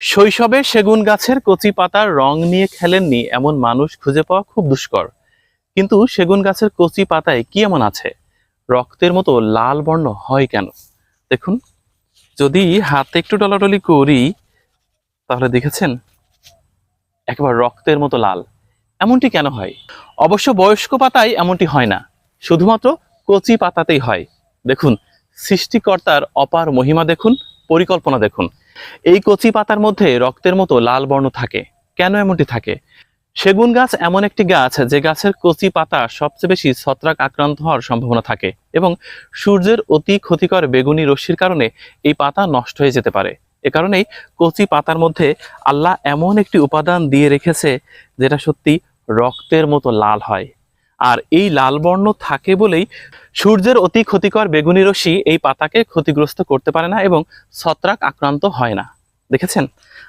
শৈশবে সেগুন গাছের কচি পাতার রং নিয়ে খেলেননি এমন মানুষ খুঁজে পাওয়া খুব দুষ্কর। কিন্তু সেগুন গাছের কচি পাতায় কি এমন আছে? রক্তের মতো লাল বর্ণ হয় কেন? দেখুন, যদি হাতে একটু ডলাডলি করি, তাহলে দেখেছেন? একেবারে রক্তের মতো লাল। এমনটি কেন হয়? অবশ্য বয়স্ক পাতায় এমনটি হয় না। শুধুমাত্র কচি পাতাতেই হয়। দেখুন, সৃষ্টিকর্তার অপার মহিমা দেখুন। পরিকল্পনা দেখুন। এই কচি পাতার মধ্যে রক্তের মতো লাল বর্ণ থাকে। কেন এমনটি থাকে? সেগুন গাছ এমন একটি গাছ যে গাছের কচি পাতা সবচেয়ে বেশি ছত্রাক আক্রান্ত হওয়ার সম্ভাবনা থাকে এবং সূর্যের অতি ক্ষতিকর বেগুনি রশ্মির কারণে এই পাতা নষ্ট হয়ে যেতে পারে। এ কারণেই কচি পাতার মধ্যে আল্লাহ এমন একটি উপাদান দিয়ে রেখেছে যেটা সত্যি রক্তের মতো লাল হয়। আর এই লাল বর্ণ থাকে বলেই সূর্যের অতি ক্ষতিকর বেগুনি রশ্মি এই পাতাকে ক্ষতিগ্রস্ত করতে পারে না এবং ছত্রাক আক্রান্ত হয় না। দেখেছেন?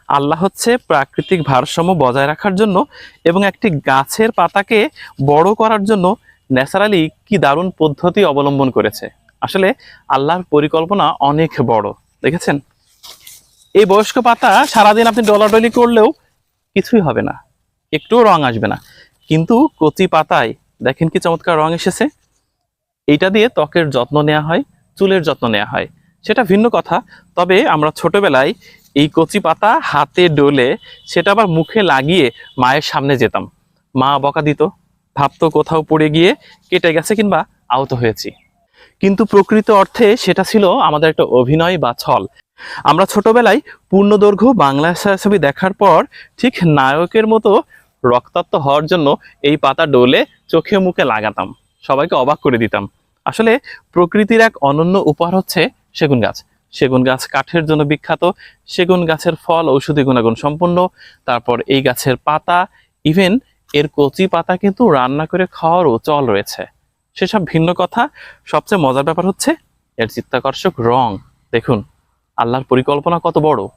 আল্লাহ হচ্ছে প্রাকৃতিক ভারসাম্য বজায় রাখার জন্য এবং একটি গাছের পাতাকে বড় করার জন্য ন্যাচারালি কি দারুণ পদ্ধতি অবলম্বন করেছে। আসলে আল্লাহর পরিকল্পনা অনেক বড়। দেখেছেন? এই বয়স্ক পাতা সারাদিন আপনি ডলাডলি করলেও কিছুই হবে না। একটুও রং আসবে না। কিন্তু কচি পাতায় দেখেন কি চমৎকার রং এসেছে। এইটা দিয়ে ত্বকের যত্ন নেওয়া হয়, চুলের যত্ন নেওয়া হয়। সেটা ভিন্ন কথা, তবে আমরা ছোটবেলায় এই কচি পাতা হাতে ডলে সেটা আবার মুখে লাগিয়ে মায়ের সামনে যেতাম। মা বকা দিত, ভাবতো কোথাও পড়ে গিয়ে কেটে গেছে কিংবা আহত হয়েছি। কিন্তু প্রকৃত অর্থে সেটা ছিল আমাদের একটা অভিনয় বা ছল। আমরা ছোটবেলায় পূর্ণদৈর্ঘ্য বাংলা ছবি দেখার পর ঠিক নায়কের মতো রক্তাক্ত হওয়ার জন্য এই পাতা ডলে চোখে মুখে লাগাতাম। সবাইকে অবাক করে দিতাম। আসলে প্রকৃতির এক অনন্য উপহার হচ্ছে সেগুন গাছ। সেগুন গাছ কাঠের জন্য বিখ্যাত। সেগুন গাছের ফল, ঔষধি গুণাগুণ সম্পন্ন তারপর এই গাছের পাতা ইভেন এর কচি পাতা কিন্তু রান্না করে খাওয়ারও চল রয়েছে। সেসব ভিন্ন কথা। সবচেয়ে মজার ব্যাপার হচ্ছে, এর চিত্তাকর্ষক রং। দেখুন, আল্লাহর পরিকল্পনা কত বড়।